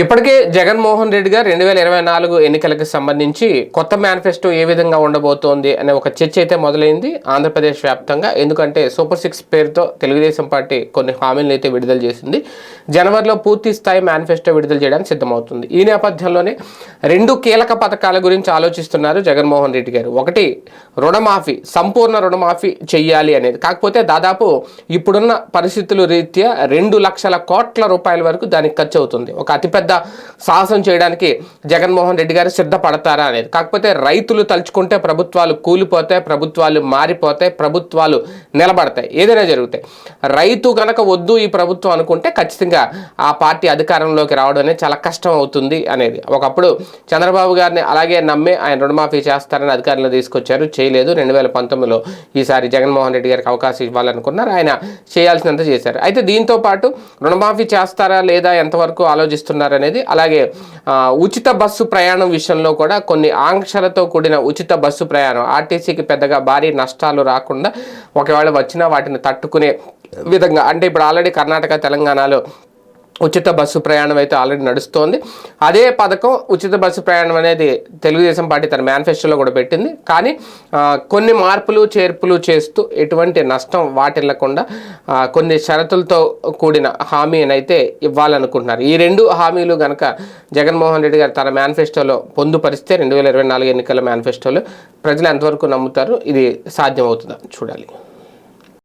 ఇప్పటికే జగన్మోహన్ రెడ్డి గారు రెండు వేల ఇరవై నాలుగు ఎన్నికలకు సంబంధించి కొత్త మేనిఫెస్టో ఏ విధంగా ఉండబోతోంది అనే ఒక చర్చ అయితే మొదలైంది ఆంధ్రప్రదేశ్ వ్యాప్తంగా. ఎందుకంటే సూపర్ సిక్స్ పేరుతో తెలుగుదేశం పార్టీ కొన్ని హామీలను అయితే విడుదల చేసింది. జనవరిలో పూర్తి స్థాయి మేనిఫెస్టో విడుదల చేయడానికి సిద్ధమవుతుంది. ఈ నేపథ్యంలోనే రెండు కీలక పథకాల గురించి ఆలోచిస్తున్నారు జగన్మోహన్ రెడ్డి గారు. ఒకటి రుణమాఫీ సంపూర్ణ రుణమాఫీ చెయ్యాలి అనేది. కాకపోతే దాదాపు ఇప్పుడున్న పరిస్థితుల రీత్యా రెండు లక్షల కోట్ల రూపాయల వరకు దానికి ఖర్చు అవుతుంది. ఒక అతిపెద్ద సాహసం చేయడానికి జగన్మోహన్ రెడ్డి గారు సిద్ధపడతారా అనేది. కాకపోతే రైతులు తలుచుకుంటే ప్రభుత్వాలు కూలిపోతాయి ప్రభుత్వాలు మారిపోతాయి ప్రభుత్వాలు నిలబడతాయి. ఏదైనా జరుగుతాయి. రైతు గనక వద్దు ఈ ప్రభుత్వం అనుకుంటే ఖచ్చితంగా ఆ పార్టీ అధికారంలోకి రావడం అనేది చాలా కష్టం అవుతుంది అనేది. ఒకప్పుడు చంద్రబాబు గారిని అలాగే నమ్మి ఆయన రుణమాఫీ చేస్తారని అధికారంలో తీసుకొచ్చారు. చేయలేదు. రెండు వేల పంతొమ్మిదిలో ఈసారి జగన్మోహన్ రెడ్డి గారికి అవకాశం ఇవ్వాలనుకున్నారు. ఆయన చేయాల్సినంత చేశారు. అయితే దీంతో పాటు రుణమాఫీ చేస్తారా లేదా ఎంతవరకు ఆలోచిస్తున్నారు అనేది అలాగే ఉచిత బస్సు ప్రయాణం విషయంలో కూడా కొన్ని ఆంక్షలతో కూడిన ఉచిత బస్సు ప్రయాణం ఆర్టీసీకి పెద్దగా భారీ నష్టాలు రాకుండా ఒకవేళ వచ్చినా వాటిని తట్టుకునే విధంగా అంటే ఇప్పుడు ఆల్రెడీ కర్ణాటక తెలంగాణలో ఉచిత బస్సు ప్రయాణం అయితే ఆల్రెడీ నడుస్తోంది. అదే పథకం ఉచిత బస్సు ప్రయాణం అనేది తెలుగుదేశం పార్టీ తన మేనిఫెస్టోలో కూడా పెట్టింది. కానీ కొన్ని మార్పులు చేర్పులు చేస్తూ ఎటువంటి నష్టం వాటిల్లకుండా కొన్ని షరతులతో కూడిన హామీనైతే ఇవ్వాలనుకుంటున్నారు. ఈ రెండు హామీలు కనుక జగన్మోహన్ రెడ్డి గారు తన మేనిఫెస్టోలో పొందుపరిస్తే రెండు వేల ఇరవై నాలుగు ఎన్నికల మేనిఫెస్టోలో ప్రజలు ఎంతవరకు నమ్ముతారు? ఇది సాధ్యమవుతుందా? చూడాలి.